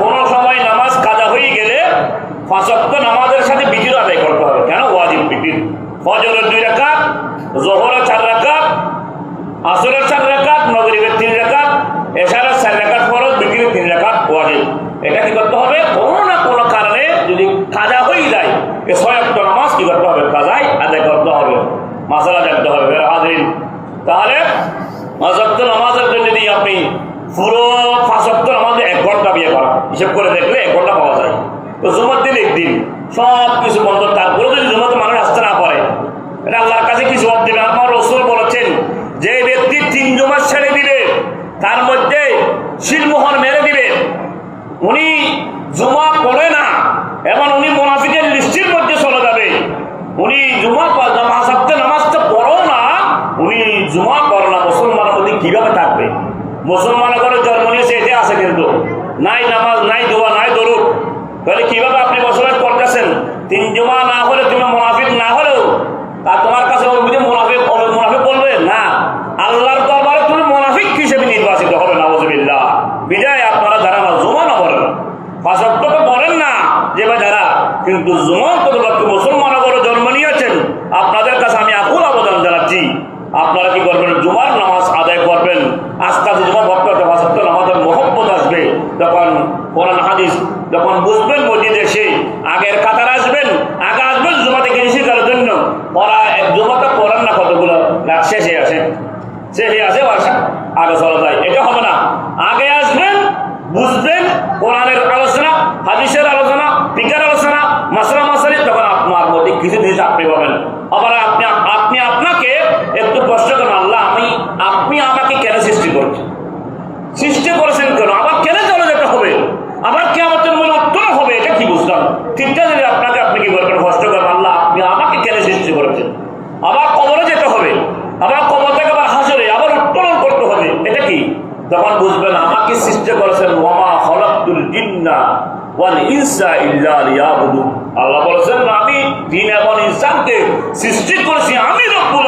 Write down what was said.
কোন সময় নামাজ কাজা হয়ে গেলে ফাঁসক্ত নামাজের সাথে বিটির আদায় করতে হবে। কেন? ওয়াজিব বিটির ফজরের দুই রাকাত, জোহরের চার রাকাত, আসরের চার রাকাত নগরীবের তিন রাকাত, এশারের চার রাকাত ফরজ তিন রাকাত ওয়াজিব। এটা কি করতে হবে? কোনো না কোনো কারণে যদি কাজা হয়ে যায়, এ নামাজ কি করতে হবে কাজাই আদায় করতে হবে মাসালা জানতে হাজরিন তাহলে নামাজের জন্য যদি আপনি পুরো ফাঁসক্ত নামাজে এক ঘণ্টা বিয়ে করা হিসেব করে দেখলে এক ঘণ্টা পাওয়া যায়। তো জুমার দিন একদিন সব কিছু বন্ধ। তারপরে যদি জুমাতে মানুষ আসতে না পারে, এটা আল্লাহর কাছে কি জবাব দেবে? আমার রসুল বলেছেন, যে ব্যক্তি তিন জমা ছেড়ে দিবে, তার মধ্যে শিলমোহর মেরে দিবে। উনি জুমা পড়ে না, এবং উনি মোনাফিকের লিস্টির মধ্যে চলে যাবে। উনি জুমা নামাজতে নামাজটা পড়ো না উনি জুমা পড়ো না, মুসলমানের মধ্যে কীভাবে থাকবে? মুসলমানের ঘরে জন্ম নিয়েছে এটা আছে কিন্তু। নাই নামাজ, নাই দোয়া, নাই দরুদ। তাহলে কীভাবে আপনি বসবাস করতেছেন তিন জুমা না হলে, তুমি মোনাফিক না হলেও, তা তোমার কাছে ওই বুঝে মোনাফিক মোনাফিক বলবে? না। আল্লাহর দরবারে তুমি মোনাফিক হিসেবে নির্বাচিত হবে নওয়াজবিল্লাহ বিদায়, আপনারা যারা না জুমা না। বলেন ফাঁসক্তকে বলেন না, যে ভাই যারা কিন্তু জুমন কতটুকু মুসলমান করে জন্ম নিয়েছেন, আপনাদের কাছে আমি আকুল আবেদন জানাচ্ছি আপনারা কি করবেন জুমার নামাজ আদায় আস্তে জুমা ভক্ত ফাঁসক্ত নামাজের মহব্বত আসবে, যখন কোরআন হাদিস, যখন বুঝবেন মসজিদে এসে আগের কাতার আসবেন, আগে আসবেন জুমাতে গিয়ে তার জন্য। ওরা এক জুমাতে পড়েন না কতগুলো শেষে আসে। শেষে আসে আগে চলা যায় এটা হবে না। আগে আসবেন, বুঝবেন কোরআনের আলোচনা, হাদিসের আলোচনা পিকার আলোচনা, মাসলা মাসালি তখন আপনার মধ্যে কিছু জিনিস আপনি পাবেন। আবার আপনি আপনি আপনাকে একটু প্রশ্ন করেন, আল্লাহ, আমি, আপনি আমাকে কেন সৃষ্টি সৃষ্টি করেছেন কেন? আবার কেন চলে যেতে হবে? আবার কে আমার মনে উত্তর হবে, এটা কি বুঝলাম? ঠিকটা যদি আপনাকে, আপনি কি করবেন কষ্ট করেন? আল্লাহ, আপনি আমাকে কেন সৃষ্টি করেছেন? আবার কবরে যেতে হবে, আবার কবর থেকে আবার হাসরে, আবার উত্তোলন করতে হবে, এটা কি? তখন বুঝবেন, আমাকে সৃষ্টি করেছেন, ওয়ামা হলাকুল জিন্না ওয়াল ইনসা ইল্লা আল্লাহ বলেছেন, আমি জিন এবং ইনসানকে সৃষ্টি করেছি, আমি রব্বুল